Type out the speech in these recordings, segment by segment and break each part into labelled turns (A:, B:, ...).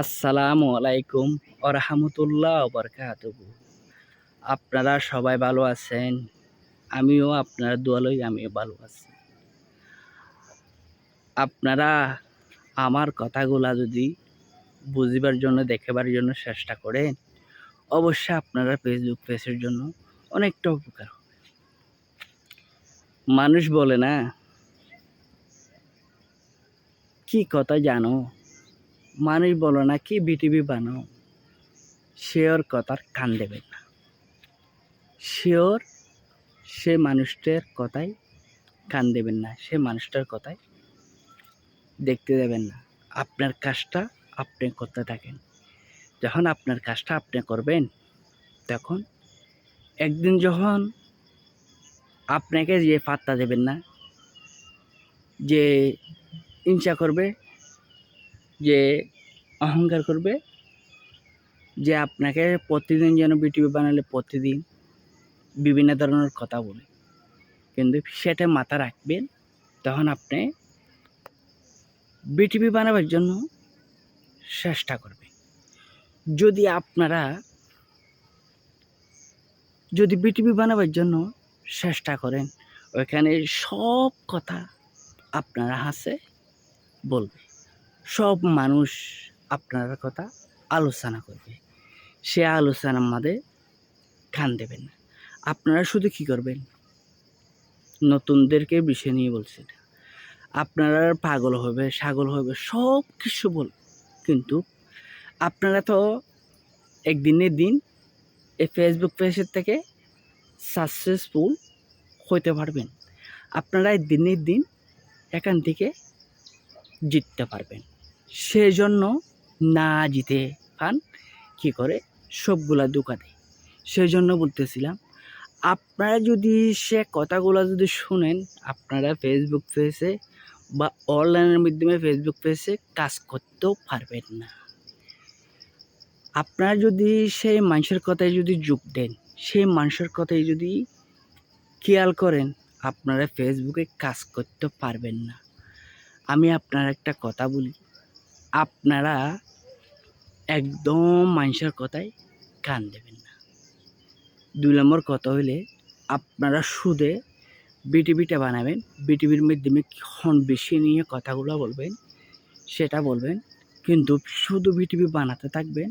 A: আসসালামু আলাইকুম আরহামতুল্লাহ বরকাত আপনারা সবাই ভালো আছেন? আমিও আপনার দোয়ালই আমিও ভালো আছি। আপনারা আমার কথাগুলা যদি বুঝিবার জন্য, দেখাবার জন্য চেষ্টা করেন, অবশ্যই আপনারা ফেসবুক পেজের জন্য অনেকটা উপকার হবে। মানুষ বলে না, কি কথা জানো? মানুষ বলো না, কি বিটিভি বানাও ওর কথার কান দেবেন না। ওর সে মানুষটার কথায় কান দেবেন না, সে মানুষটার কথায় দেখতে দেবেন না। আপনার কাজটা আপনি করতে থাকেন। যখন আপনার কাজটা আপনি করবেন, তখন একদিন যখন আপনাকে যে পাত্তা দেবেন না, যে হিংসা করবে যে অহংকার করবে, যে আপনাকে প্রতিদিন যেন বিটিভি বানালে প্রতিদিন বিভিন্ন ধরনের কথা বলে। কিন্তু সেটা মাথা রাখবেন, তখন আপনি বিটিভি বানাবার জন্য চেষ্টা করবেন। যদি আপনারা, যদি বিটিভি বানাবার জন্য চেষ্টা করেন, ওইখানে সব কথা আপনারা হাসে বলবে সব মানুষ আপনার কথা আলোচনা করবে। সে আলোচনার মাঝে খান দেবেন না। আপনারা শুধু কি করবেন? নতুনদেরকে বিষয় নিয়ে বলছেন। আপনারা পাগল হবে, সাগল হবে, সব কিছু বল, কিন্তু আপনারা তো একদিনের দিন এই ফেসবুক পেজের থেকে সাকসেসফুল হইতে পারবেন। আপনারা দিনের দিন এখান থেকে জিততে পারবেন। সেজন্য না জিতে পান কি করে? সবগুলা দোকা দেয় সেই জন্য বলতেছিলাম, আপনারা যদি সে কথাগুলো যদি শুনেন, আপনারা ফেসবুক পেজে বা অনলাইনের মাধ্যমে ফেসবুক পেজে কাজ করতেও পারবেন না। আপনারা যদি সেই মানুষের কথায় যদি যোগ দেন, সেই মানুষের কথায় যদি খেয়াল করেন, আপনারা ফেসবুকে কাজ করতে পারবেন না। আমি আপনার একটা কথা বলি। আপনারা একদম মানুষের কথায় কান দেবেন না। দুই নম্বর কথা হইলে আপনারা সুদে বিটিভিটা বানাবেন, বিটিভির মাধ্যমে কখন বেশি নিয়ে কথাগুলো বলবেন, সেটা বলবেন, কিন্তু শুধু বিটিভি বানাতে থাকবেন,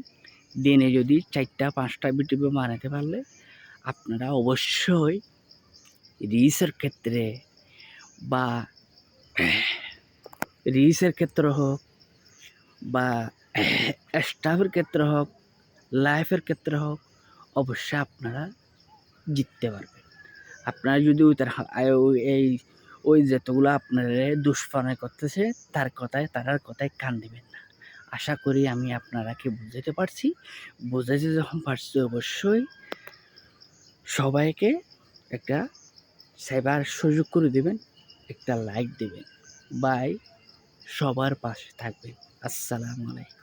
A: দিনে যদি চারটা, পাঁচটা বিটিভি বানাতে পারলে আপনারা অবশ্যই রিসের ক্ষেত্রে বা, রিসের ক্ষেত্রে হোক বা স্টাফের ক্ষেত্রে হোক লাইফের ক্ষেত্রে হোক, অবশ্যই আপনারা জিততে পারবেন। আপনারা যদি ওই তার এই ওই যতগুলো আপনারা দুষ্পানায় করতেছে, তার কথায় তারার কথায় কান দেবেন না। আশা করি আমি আপনারাকে বুঝাতে পারছি। বোঝাতে যখন পারছি অবশ্যই সবাইকে একটা সেবার সুযোগ করে দেবেন, একটা লাইক দেবেন। বাই সবার পাশে থাকবেন। আসসালামু আলাইকুম।